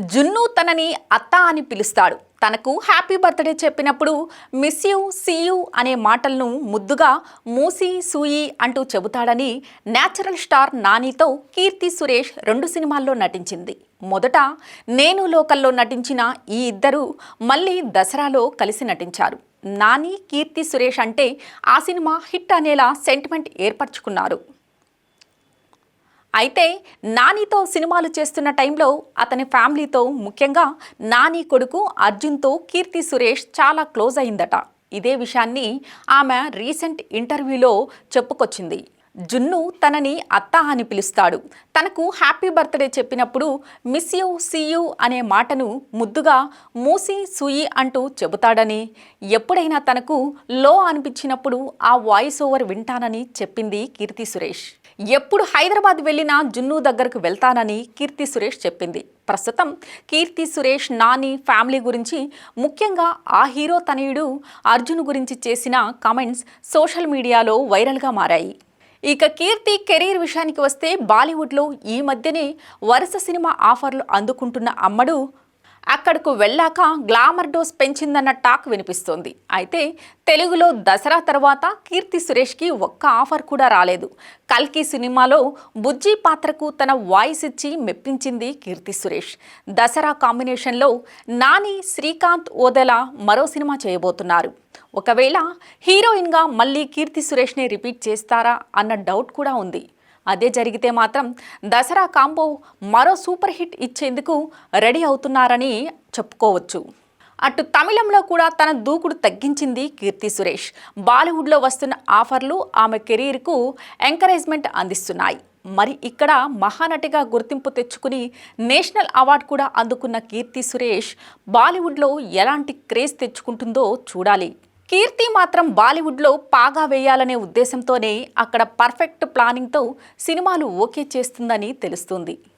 జున్ను తనని అత్త అని పిలుస్తాడు. తనకు హ్యాపీ బర్త్డే చెప్పినప్పుడు మిస్ యూ సీ యూ అనే మాటలను ముద్దుగా మూసి సూయి అంటూ చెబుతాడని నేచురల్ స్టార్ నానితో కీర్తి సురేష్ రెండు సినిమాల్లో నటించింది. మొదట నేను లోకల్లో నటించిన ఈ ఇద్దరు మళ్ళీ దసరాలో కలిసి నటించారు. నాని కీర్తి సురేష్ అంటే ఆ సినిమా హిట్ అనేలా సెంటిమెంట్ ఏర్పరచుకున్నారు. అయితే నానితో సినిమాలు చేస్తున్న టైంలో అతని ఫ్యామిలీతో ముఖ్యంగా నాని కొడుకు అర్జున్తో కీర్తి సురేష్ చాలా క్లోజ్ అయిందట. ఇదే విషయాన్ని ఆమె రీసెంట్ ఇంటర్వ్యూలో చెప్పుకొచ్చింది. జున్ను తనని అత్త అని పిలుస్తాడు. తనకు హ్యాపీ బర్త్డే చెప్పినప్పుడు మిస్ యూ సీ యూ అనే మాటను ముద్దుగా మూసి సూయి అంటూ చెబుతాడని ఎప్పుడైనా తనకు లో అనిపించినప్పుడు ఆ వాయిస్ ఓవర్ వింటానని చెప్పింది కీర్తి సురేష్. ఎప్పుడు హైదరాబాద్ వెళ్ళినా జున్ను దగ్గరకు వెళ్తానని కీర్తి సురేష్ చెప్పింది. ప్రస్తుతం కీర్తి సురేష్ నాని ఫ్యామిలీ గురించి ముఖ్యంగా ఆ హీరో తనయుడు అర్జున్ గురించి చేసిన కామెంట్స్ సోషల్ మీడియాలో వైరల్గా మారాయి. ఇక కీర్తి కెరీర్ విషయానికి వస్తే బాలీవుడ్లో ఈ మధ్యనే వరుస సినిమా ఆఫర్లు అందుకుంటున్న అమ్మడు అక్కడకు వెళ్ళాక గ్లామర్ డోస్ పెంచిందన్న టాక్ వినిపిస్తోంది. అయితే తెలుగులో దసరా తర్వాత కీర్తి సురేష్కి ఒక్క ఆఫర్ కూడా రాలేదు. కల్కి సినిమాలో బుజ్జి పాత్రకు తన వాయిస్ ఇచ్చి మెప్పించింది కీర్తి సురేష్. దసరా కాంబినేషన్లో నాని శ్రీకాంత్ ఓదెల మరో సినిమా చేయబోతున్నారు. ఒకవేళ హీరోయిన్గా మళ్ళీ కీర్తి సురేష్ని రిపీట్ చేస్తారా అన్న డౌట్ కూడా ఉంది. అదే జరిగితే మాత్రం దసరా కాంబో మరో సూపర్ హిట్ ఇచ్చేందుకు రెడీ అవుతున్నారని చెప్పుకోవచ్చు. అటు తమిళంలో కూడా తన దూకుడు తగ్గించింది కీర్తి సురేష్. బాలీవుడ్లో వస్తున్న ఆఫర్లు ఆమె కెరీర్కు ఎంకరేజ్మెంట్ అందిస్తున్నాయి. మరి ఇక్కడ మహానటిగా గుర్తింపు తెచ్చుకుని నేషనల్ అవార్డు కూడా అందుకున్న కీర్తి సురేష్ బాలీవుడ్లో ఎలాంటి క్రేజ్ తెచ్చుకుంటుందో చూడాలి. కీర్తి మాత్రం బాలీవుడ్లో పాగా వేయాలనే ఉద్దేశంతోనే అక్కడ పర్ఫెక్ట్ ప్లానింగ్తో సినిమాలు ఓకే చేస్తుందని తెలుస్తుంది.